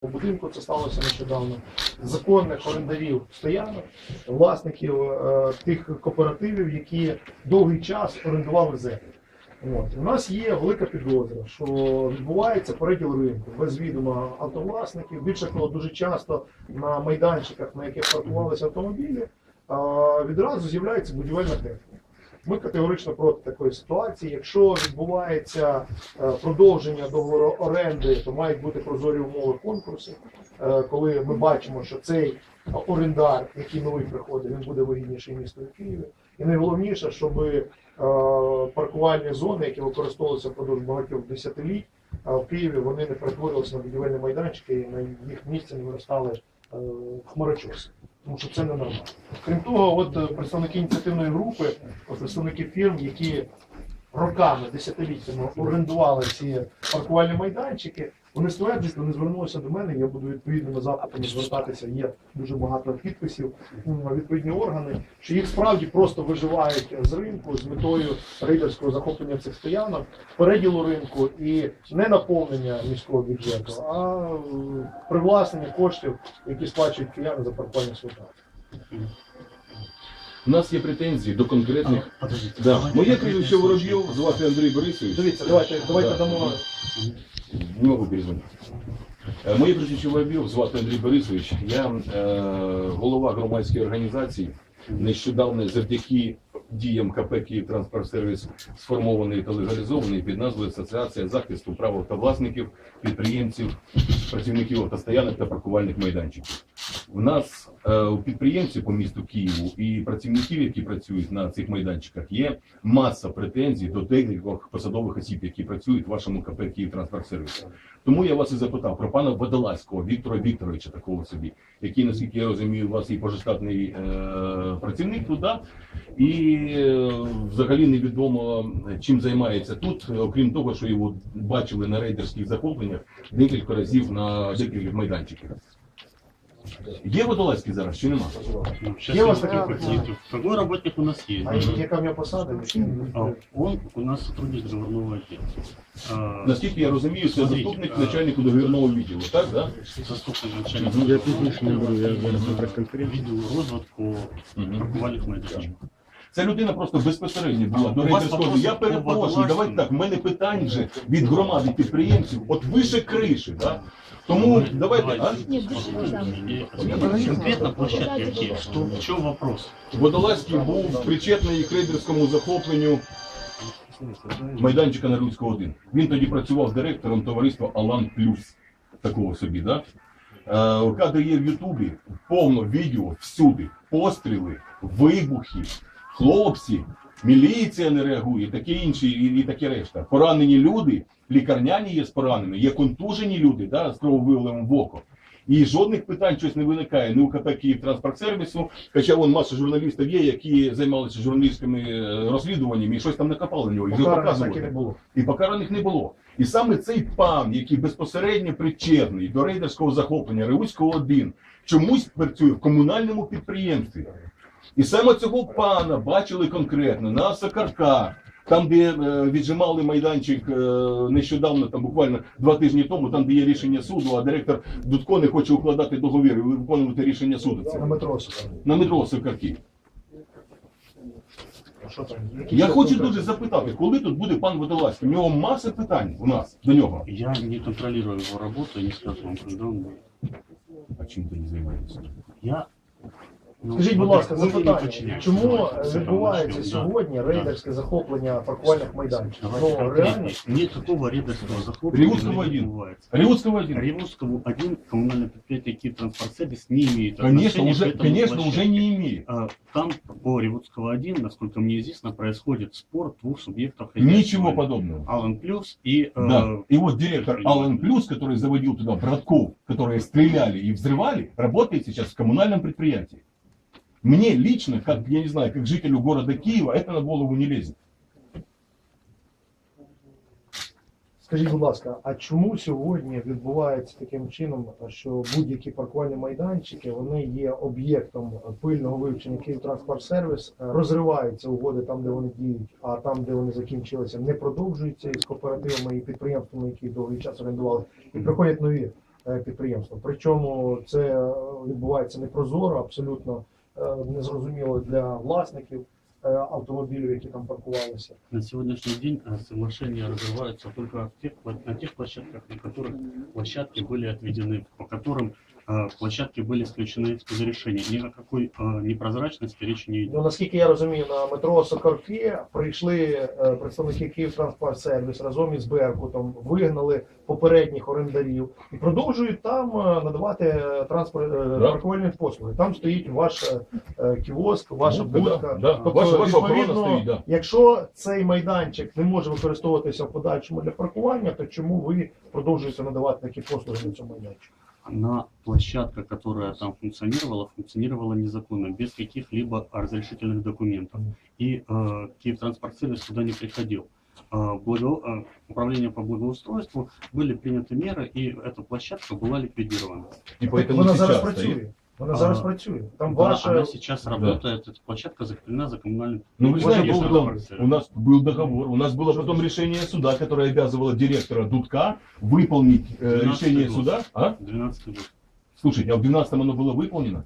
По будинку це сталося нещодавно. Законних орендарів стоянок, власників е, тих кооперативів, які довгий час орендували землю. От. У нас є велика підозра, що відбувається переділ ринку без відома автовласників. Більше того, дуже часто на майданчиках, на яких паркувалися автомобілі, а, відразу з'являється будівельна техніка. Ми категорично проти такої ситуації. Якщо відбувається е, продовження договору оренди, то мають бути прозорі умови конкурсу, е, коли ми бачимо, що цей орендар, який новий приходить, він буде вигідніший місту Києві. І найголовніше, щоб е, паркувальні зони, які використовувалися впродовж багатьох десятиліть, а в Києві вони не перетворювалися на будівельні майданчики і на їх місці не виростали хмарочоси. Тому що це ненормально. Крім того, от е, представники ініціативної групи, от представники фірм, які роками, десятиліттями орендували ці паркувальні майданчики, вони стверджують, вони звернулися до мене, я буду відповідними запитами звертатися. Є дуже багато підписів, м, відповідні органи, що їх справді просто виживають з ринку з метою рейдерського захоплення цих стоянок, переділу ринку і не наповнення міського бюджету, а привласнення коштів, які сплачують кияни за паркування авто. У нас є претензії до конкретних. Подождите. Да. Моє конкретные прізвище Воробйов, звати Андрій Борисович. Дивіться, давайте, давайте Да. дамо. Не можу перезвонити. Мої Моє прізвище Воробйов, звати Андрій Борисович. Я е, голова громадської організації. Нещодавно завдяки діям КП «Київтранспортсервіс» сформований та легалізований під назвою Асоціація захисту прав автовласників, підприємців, працівників автостоянок та паркувальних майданчиків. У нас е, у підприємців по місту Києву і працівників, які працюють на цих майданчиках, є маса претензій до декількох посадових осіб, які працюють в вашому КП «Київтранспортсервіс». Тому я вас і запитав про пана Водолазького Віктора Вікторовича, такого собі, який, наскільки я розумію, у вас і пожиштатний е, працівник туди, і е, взагалі невідомо чим займається тут, окрім того, що його бачили на рейдерських захопленнях декілька разів на декількох майданчиках. Є Водолазький зараз чи нема? Ну, Є у вас такі вам претензії? ответю. Работник у нас есть? А яка в нього посада? А, Он у нас сотрудник договорного отдела. А, Наскільки я розумію, це Смотрите, заступник а- начальнику договірного відділу, так? Да? Заступник начальника Мгм. Я пізніше не беру, я зараз на прес-конференції. відділу розвитку Мгм. паркувальних майданчиків. Ця людина просто безпосередньо була до у вас рейдерського. Я перепрошую, давайте так. в мене питань вже від громади підприємців, от вище криші. Да? Тому давайте. А? Нет, Конкретно площадки? Что, в чем вопрос? Водолазький був причетний к рейдерському захопленню майданчика на Людського 1. Він тоді працював директором товариства Алан Плюс. Такого собі, да? Е, Кадри є в Ютубі, повно відео всюди, постріли, вибухи, хлопці, міліція не реагує, таке інше і, і таке решта. Поранені люди, лікарняні є з пораненими, є контужені люди да, з крововиливом в око. І жодних питань щось не виникає ні у КП «Київтранспортсервісу», хоча вон маса журналістів є, які займалися журналістськими е, розслідуваннями і щось там накопали на нього. І вже показували не було. і покараних не було. І саме цей пан, який безпосередньо причетний до рейдерського захоплення Реуцького 1, чомусь працює в комунальному підприємстві. І саме цього пана бачили конкретно на Сакарка, там, де е, віджимали майданчик е, нещодавно, там буквально два тижні тому, там, де є рішення суду, а директор Дудко не хоче укладати договір і виконувати рішення суду. Це на метро сюди. На метро Сакарки. Що там? Я хочу дуже запитати, коли тут буде пан Водолазький? У нього маса питань у нас до нього. Я не контролирую его работу и не скажу вам, когда он будет. А чим ти не займаєшся? Я... ну, Скажіть, будь во-первых, ласка, он мне не запитання, подчиняется. чому Давайте с этого відбувається начнем, да. сьогодні рейдерське захоплення паркувальних майданчиків? Давайте Ну, реально? конкретнее. Никакого рейдерского захопления Ревузского не один. відбувається. Ревудского один. Ревузскому один коммунальное предприятие Киевтранспортсервис не имеет Конечно, отношения уже, к этому конечно, уже площадке. не имеет. А, Там по Ревудского 1, насколько мне известно, происходит спор двух субъектов Ничего хозяйствования. подобного. Алан Плюс и... э, Да. И вот директор предприниматель. Алан Плюс, который заводил туда братков, которые стреляли и взрывали, работает сейчас в коммунальном предприятии. Мне лично, как, я не знаю, как жителю города Киева, это на голову не лезет. Скажіть, будь ласка, а чому сьогодні відбувається таким чином, що будь-які паркувальні майданчики вони є об'єктом пильного вивчення Київтранспортсервіс, розриваються угоди там, де вони діють, а там, де вони закінчилися, не продовжуються із кооперативами і підприємствами, які довгий час орендували, і приходять нові. е, підприємства. Причому це відбувається непрозоро, абсолютно незрозуміло для власників е, автомобілів, які там паркувалися. На сегодняшний день э, соглашения разрываются только в тех пла- на тех площадках, на которых площадки были отведены, по которым э, площадки были исключены из решения. Ни о какой э, непрозрачности речи не идет. Ну наскільки я розумію, на метро Сокарфі прийшли е, представники Київтранспортсервіс разом із Беркутом, вигнали попередніх орендарів і продовжують там е, надавати транспорт е, Да. паркувальні послуги. Там стоїть ваш е, е, кіоск, ваша Ну, будка. да, да. Ваша- ваша охорона відповідно, стоїть, да. якщо цей майданчик не може використовуватися в подальшому для паркування, то чому ви продовжуєте надавати такі послуги на цьому майданчику? на площадка, которая там функционировала, функционировала незаконно, без каких-либо разрешительных документов. И э, Киевтранспортсервис туда не приходил. Э, благо- э, управление по благоустройству были приняты меры, и эта площадка была ликвидирована. И поэтому Вона зараз сейчас працює. стоит. Вона А, зараз працює. Там Да, ваша Она сейчас работает, эта площадка закреплена за коммунальным Ну вы Может, знаете, был что договор. у нас был договор, у нас было потом решение суда, которое обязывало директора Дудка выполнить э, 12 решение год. суда. А? 12 год. Слушайте, а в 12 оно было выполнено?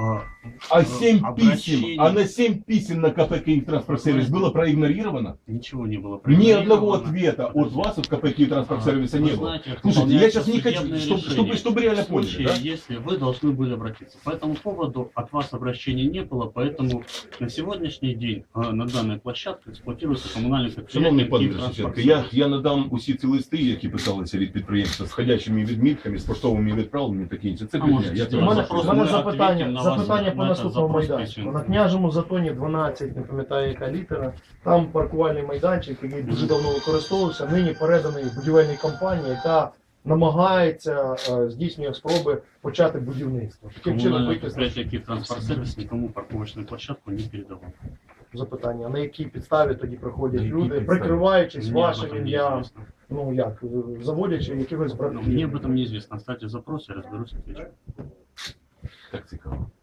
А, А Э, 7 обращение. писем, а на 7 писем на КП Киевтранспортсервис было проигнорировано? ничего не было Ни одного проигнорировано. ответа от Подождите. вас, от КП Киевтранспортсервиса Вы не было. знаете, Слушайте, я выполняются сейчас не хочу, судебные чтобы, решения. чтобы, чтобы реально В поняли, случае, да? если вы должны были обратиться. По этому поводу от вас обращения не было, поэтому на сегодняшний день э, на данной площадке эксплуатируется коммунальное Шановний предприятие пане «Київтранспорт». Шевченко, я, я надам усі ці листи, які писалися від підприємства з ходячими відмітками, з поштовими відправленнями, таке інше. Це А брехня. можете Я У це Давай мене, запрос, у мене ми запитання, по наступному майданчику. На княжому затоні 12, не пам'ятаю яка літера, там паркувальний майданчик, який дуже давно використовувався, нині переданий будівельній компанії, яка намагається е, здійснює спроби почати будівництво. Таким чином Коммунальное вийти з «Киевтранспортсервис» никому парковочную площадку не передавало. запитання. На якій підставі тоді приходять На якій люди, підставі? прикриваючись об вашим этом ім'ям, неизвестно. ну як, е, заводячи якихось Ну, братків. Мне об этом неизвестно. Оставьте запрос, я разберусь, отвечу.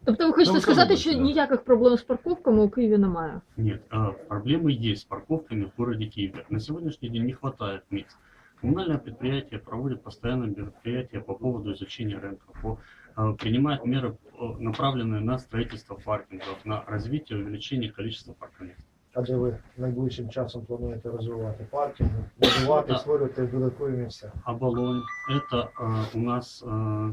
Так цікаво. Тобто ви хочете Ну, сказати, виходить, що да. ніяких проблем з парковками у Києві немає? Нет, а, проблемы есть с парковками в городе Киеве. На сегодняшний день не хватает мест. Коммунальное предприятие проводит постоянные мероприятия по поводу изучения рынка, по, а, принимает меры, о, направленные на строительство паркингов, на развитие и увеличение количества паркомест. А де ви найближчим часом плануєте розвивати паркінг, будувати, Так. створювати додаткові місця? Оболонь, это а, у нас а,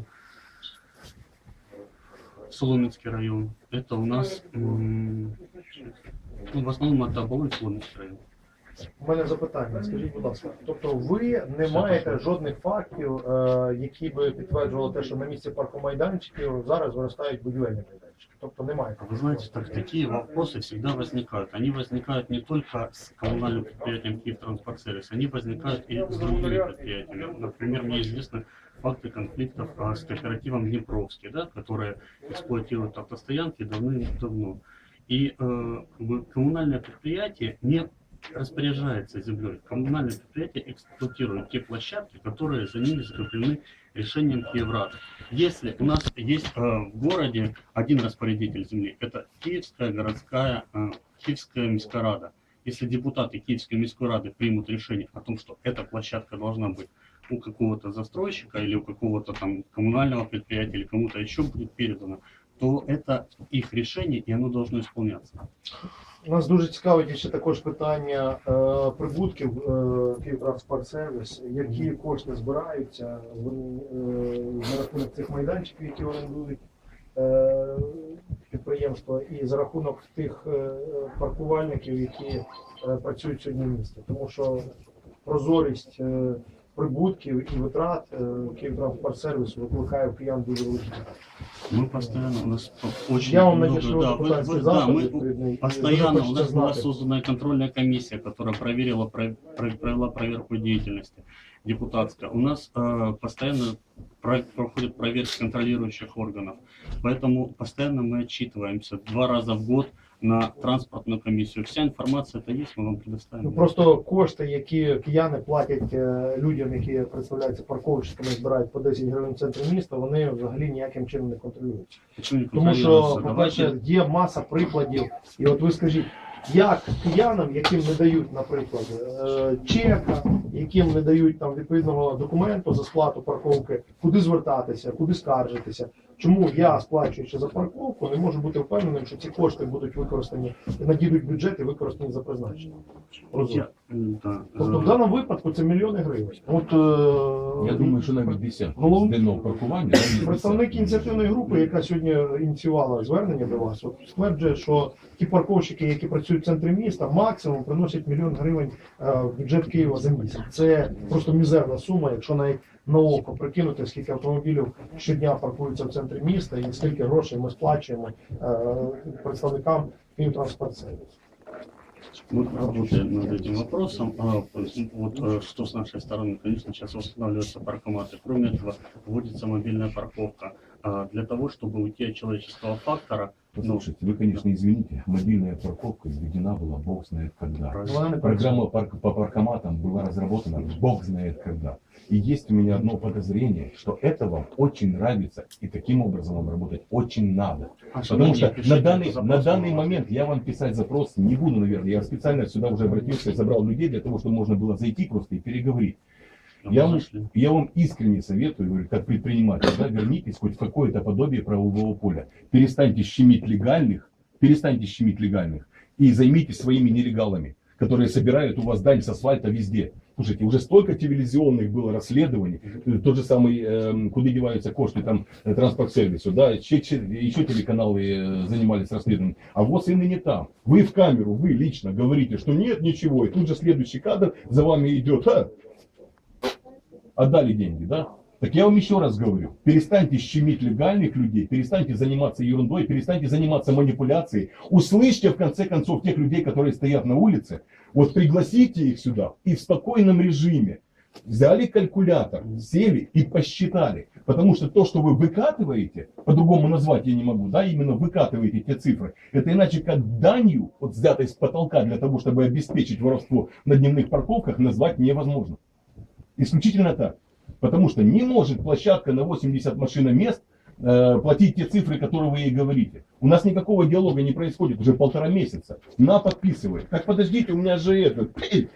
Соломенский район, это у нас, м, ну, в основном это Оболонь, Соломенский район. У мене запитання, скажіть, будь ласка, тобто ви не маєте жодних фактів, е, які би підтверджували те, що на місці паркомайданчиків зараз виростають будівельні майданчики. Тобто немає. А Вы знаете, так, такие вопросы всегда возникают. Они возникают не только с коммунальным предприятием Киевтранспортсервис, они возникают и с другими предприятиями. Например, мне известны факты конфликтов а, с кооперативом Днепровский, да, которые эксплуатируют автостоянки давным-давно. И э, как бы коммунальное предприятие не распоряжается землей. Коммунальное предприятие эксплуатирует те площадки, которые за ними закреплены решением Киеврада. Если у нас есть э, в городе один распорядитель земли, это Киевская городская, э, Киевская міська рада. Если депутаты Киевской міської рады примут решение о том, что эта площадка должна быть у какого-то застройщика или у какого-то там коммунального предприятия или кому-то еще будет передано, то это их решение и оно должно исполняться. Нас дуже цікавить ще також питання е, прибутків е, Київтранспортсервіс, які кошти збираються вони, е, на рахунок цих майданчиків, які орендують е, підприємства, і за рахунок тих е, паркувальників, які е, працюють сьогодні в місті. Тому що прозорість е, прибутків і витрат е, Київтранспортсервісу викликає в киян дуже великі питання. Мы постоянно, у нас очень Я вам много, надішлю да, вы- депутатський вы- да, запит мы відповідний. і ви Постоянно у захочете нас была знати. создана контрольная комиссия, которая проверила, про- про- провела проверку деятельности депутатская. У нас э, постоянно про- проходят проверки контролирующих органов. Поэтому постоянно мы отчитываемся два раза в год на транспортную комиссию. Вся информация это есть, мы вам предоставим. Ну, просто кошти, які кияни платять е, людям, які представляються парковщиками, збирають по 10 гривень в центрі міста, вони взагалі ніяким чином не контролюються. Не Тому що, по-перше, є маса прикладів. І от ви скажіть, як киянам, яким не дають, наприклад, е, чека, яким не дають там відповідного документу за сплату парковки, куди звертатися, куди скаржитися. Чому я, сплачуючи за парковку, не можу бути впевненим, що ці кошти будуть використані, надійдуть в бюджет і використані за призначенням. Розумію. Тобто в э, даному випадку це мільйони гривень. От е, Я думаю, що навіть десятки Голов- з денного паркування. Представник ініціативної групи, яка сьогодні ініціювала звернення до вас, от стверджує, що ті парковщики, які працюють в центрі міста, максимум приносять мільйон гривень е, в бюджет Києва за місяць. Це просто мізерна сума, якщо навіть на око прикинути, скільки автомобілів щодня паркуються в центрі міста і скільки грошей ми сплачуємо е, представникам Київтранспортсервісу. Мы работаем над этим вопросом. А, Вот э, что с нашей стороны, конечно, сейчас восстанавливаются паркоматы. Кроме этого, вводится мобильная парковка. А, Для того, чтобы уйти от человеческого фактора, ну, Послушайте, вы, конечно, извините, мобильная парковка изведена была бог знает когда. правильно. Программа парк- по паркоматам была разработана бог знает когда. И есть у меня одно подозрение, что это вам очень нравится, и таким образом вам работать очень надо. а Потому что на данный, на данный момент я вам писать запрос не буду, наверное. Я специально сюда уже обратился и забрал людей для того, чтобы можно было зайти просто и переговорить. Я вам, я вам искренне советую, говорю, как предприниматель, да, вернитесь хоть в какое-то подобие правового поля. Перестаньте щемить легальных, перестаньте щемить легальных и займитесь своими нелегалами, которые собирают у вас дань с асфальта везде. Слушайте, уже столько телевизионных было расследований, э, тот же самый, эм, куда деваются кошты, там, э, транспорт-сервису, да, еще, еще телеканалы э, занимались расследованием, а вот и не там. Вы в камеру, вы лично говорите, что нет ничего, и тут же следующий кадр за вами идет, «А, отдали деньги, да? Так я вам еще раз говорю, перестаньте щемить легальных людей, перестаньте заниматься ерундой, перестаньте заниматься манипуляцией. Услышьте в конце концов тех людей, которые стоят на улице, вот пригласите их сюда и в спокойном режиме взяли калькулятор, сели и посчитали. Потому что то, что вы выкатываете, по-другому назвать я не могу, да, именно выкатываете те цифры, это иначе как данью, вот взятой с потолка для того, чтобы обеспечить воровство на дневных парковках, назвать невозможно. Исключительно так. Потому что не может площадка на 80 машиномест э, платить те цифры, которые вы ей говорите. У нас никакого диалога не происходит уже полтора месяца. На, подписывай. Так подождите, у меня же это,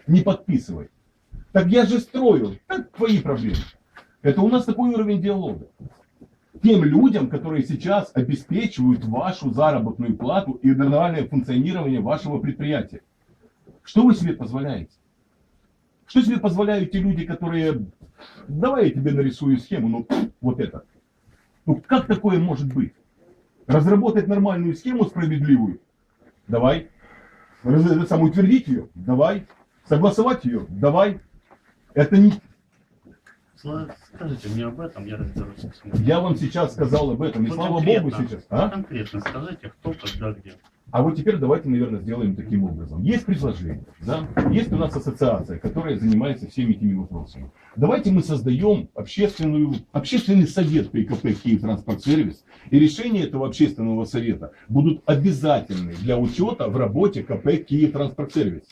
не подписывай. Так я же строил. Так твои проблемы. Это у нас такой уровень диалога. Тем людям, которые сейчас обеспечивают вашу заработную плату и нормальное функционирование вашего предприятия. Что вы себе позволяете? Что себе позволяют те люди, которые... Давай я тебе нарисую схему, ну вот это. Ну как такое может быть? Разработать нормальную схему справедливую? Давай. Раз- самое, утвердить ее? Давай. Согласовать ее? Давай. Это не... Скажите мне об этом, я разберусь. Я вам сейчас сказал об этом, и Вот слава богу сейчас. А? Конкретно скажите, кто, когда, где. А вот теперь давайте, наверное, сделаем таким образом. Есть предложение, да? Есть у нас ассоциация, которая занимается всеми этими вопросами. Давайте мы создаем общественную, общественный совет при КП Киев Транспорт Сервис, и решения этого общественного совета будут обязательны для учета в работе КП Киев Транспорт Сервис.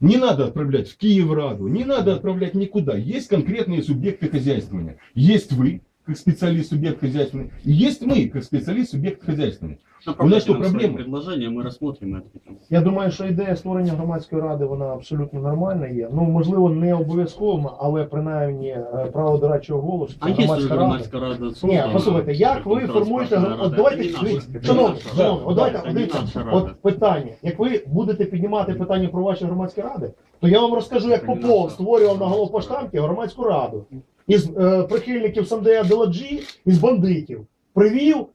Не надо отправлять в Киевраду, не надо отправлять никуда. Есть конкретные субъекты хозяйствования. Есть вы, как специалист субъект хозяйственный, и есть мы, как специалист субъект хозяйственный. Направляйте что, нам свои проблемы? предложения, мы рассмотрим и ответим. Я думаю, що ідея створення громадської ради вона абсолютно нормальна є. Ну можливо, не обов'язково, але принаймні е, право дорадчого голосу. А це если уже громадська рада. громадская рада Ні, создана, послухайте, як ви транспортная формуєте рада, от это давайте не наша- дивіться, это не шановні, наша шановні, рада. от давайте Это не дивіться, наша рада. от питання. Як ви будете піднімати питання про ваші громадські ради, то я вам розкажу, як Це не Попов наша. створював на головпоштамті громадську раду із е, прихильників Сандея Деладжі, із бандитів. Привів е,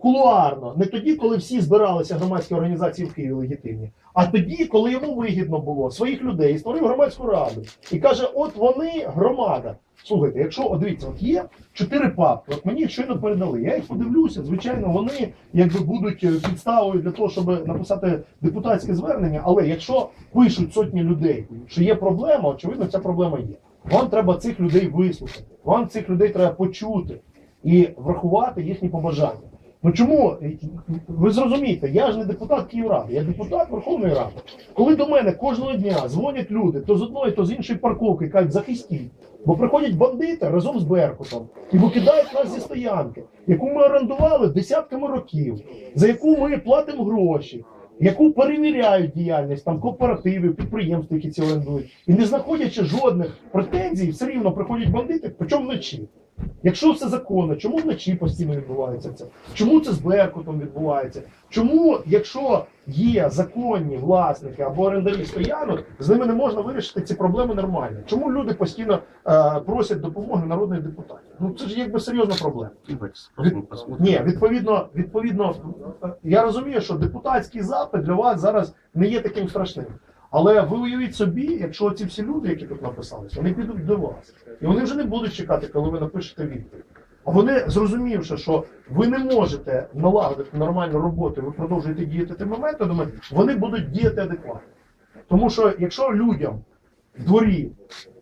кулуарно, не тоді, коли всі збиралися громадські організації в Києві легітимні, а тоді, коли йому вигідно було своїх людей, створив громадську раду. І каже: от вони громада. Слухайте, якщо от дивіться, от є чотири папки, от мені щойно передали. Я їх подивлюся. Звичайно, вони якби будуть е, підставою для того, щоб написати депутатське звернення. Але якщо пишуть сотні людей, що є проблема, очевидно, ця проблема є. Вам треба цих людей вислухати. Вам цих людей треба почути і врахувати їхні побажання. Ну чому ви зрозумієте, я ж не депутат Київради, я депутат Верховної Ради. Коли до мене кожного дня дзвонять люди, то з одної, то з іншої парковки, кажуть, захистіть. Бо приходять бандити разом з Беркутом і викидають нас зі стоянки, яку ми орендували десятками років, за яку ми платимо гроші. Яку перевіряють діяльність там кооперативів, підприємств, які ці орендують, і не знаходячи жодних претензій, все рівно приходять бандити, причому вночі. Якщо все законно, чому вночі постійно відбувається це? Чому це з Беркутом відбувається? Чому, якщо є законні власники або орендарі стоянок, з ними не можна вирішити ці проблеми нормально? Чому люди постійно е, просять допомоги народних депутатів? Ну це ж якби серйозна проблема. Посмотрим. Ні, відповідно, відповідно, я розумію, що депутатський запит для вас зараз не є таким страшним. Але ви уявіть собі, якщо ці всі люди, які тут написались, вони підуть до вас. І вони вже не будуть чекати, коли ви напишете відповідь. Вони, зрозумівши, що ви не можете налагодити нормальну роботу, ви продовжуєте діяти тими методами, вони будуть діяти адекватно. Тому що якщо людям в дворі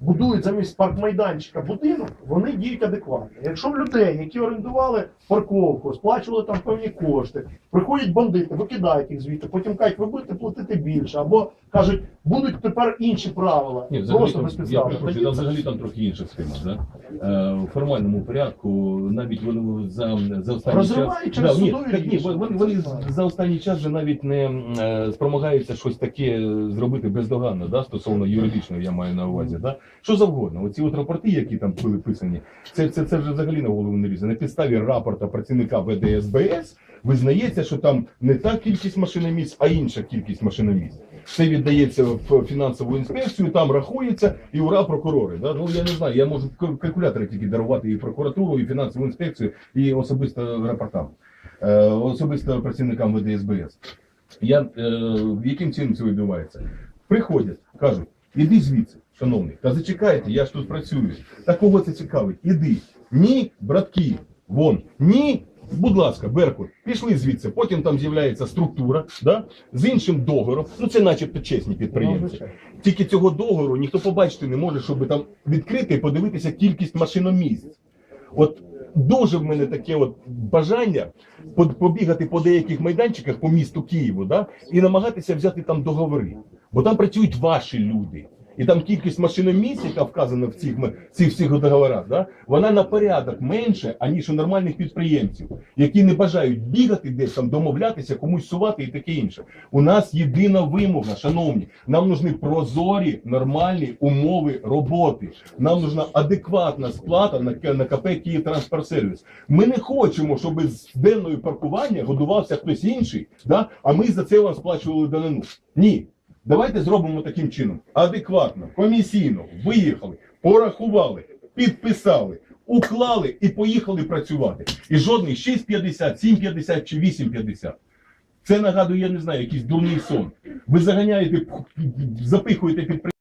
будують замість паркмайданчика будинок, вони діють адекватно. Якщо в людей, які орендували парковку, сплачували там певні кошти, приходять бандити, викидають їх звідти, потім кажуть, ви будете платити більше, або кажуть, будуть тепер інші правила. Ні, взагалі, просто там, без я перепрошую, там взагалі там трохи інша схема. Да? Е, у формальному порядку навіть вони за, за останній Розривають час... через ні, судові так, ні, рішення. вони, вони за останній час вже навіть не е, спромагаються щось таке зробити бездоганно, да, стосовно юридичного, я маю на увазі. Да? Що завгодно. Оці от рапорти, які там були писані, це, це, це вже взагалі на голову не лізе. На підставі рапорта працівника ВДСБС визнається, що там не та кількість машиномісць, а інша кількість машиномісць. Все віддається в фінансову інспекцію, там рахується, і ура, прокурори. Да? Ну я не знаю, я можу калькулятори тільки дарувати і прокуратуру, і фінансову інспекцію, і особисто рапортам, е, особисто працівникам ВДСБС. Я, е, яким чином це відбувається? Приходять, кажуть, іди звідси, шановний, та зачекайте, я ж тут працюю. Та кого це цікавить? Іди. Ні, братки, вон, ні. Будь ласка, Беркут, пішли звідси. Потім там з'являється структура да, з іншим договором. Ну це начебто чесні Ну, підприємці. Тільки цього договору ніхто побачити не може, щоб там відкрити і подивитися кількість машиномісць. От дуже в мене таке от бажання по- побігати по деяких майданчиках по місту Києву, да, і намагатися взяти там договори. Бо там працюють ваші люди. І там кількість машиномісць, яка вказана в цих, цих всіх договорах, да, вона на порядок менше, аніж у нормальних підприємців, які не бажають бігати десь там, домовлятися, комусь сувати і таке інше. У нас єдина вимога, шановні, нам нужні прозорі, нормальні умови роботи. Нам нужна адекватна сплата на, на КП «Київтранспортсервіс». Ми не хочемо, щоб з денною паркування годувався хтось інший, да? а ми за це вам сплачували данину. Ні. Давайте зробимо таким чином. Адекватно, комісійно, виїхали, порахували, підписали, уклали і поїхали працювати. І жодних 6,50, 7,50 чи 8,50. Це нагадує, я не знаю, якийсь дурний сон. Ви заганяєте, запихуєте підприємство.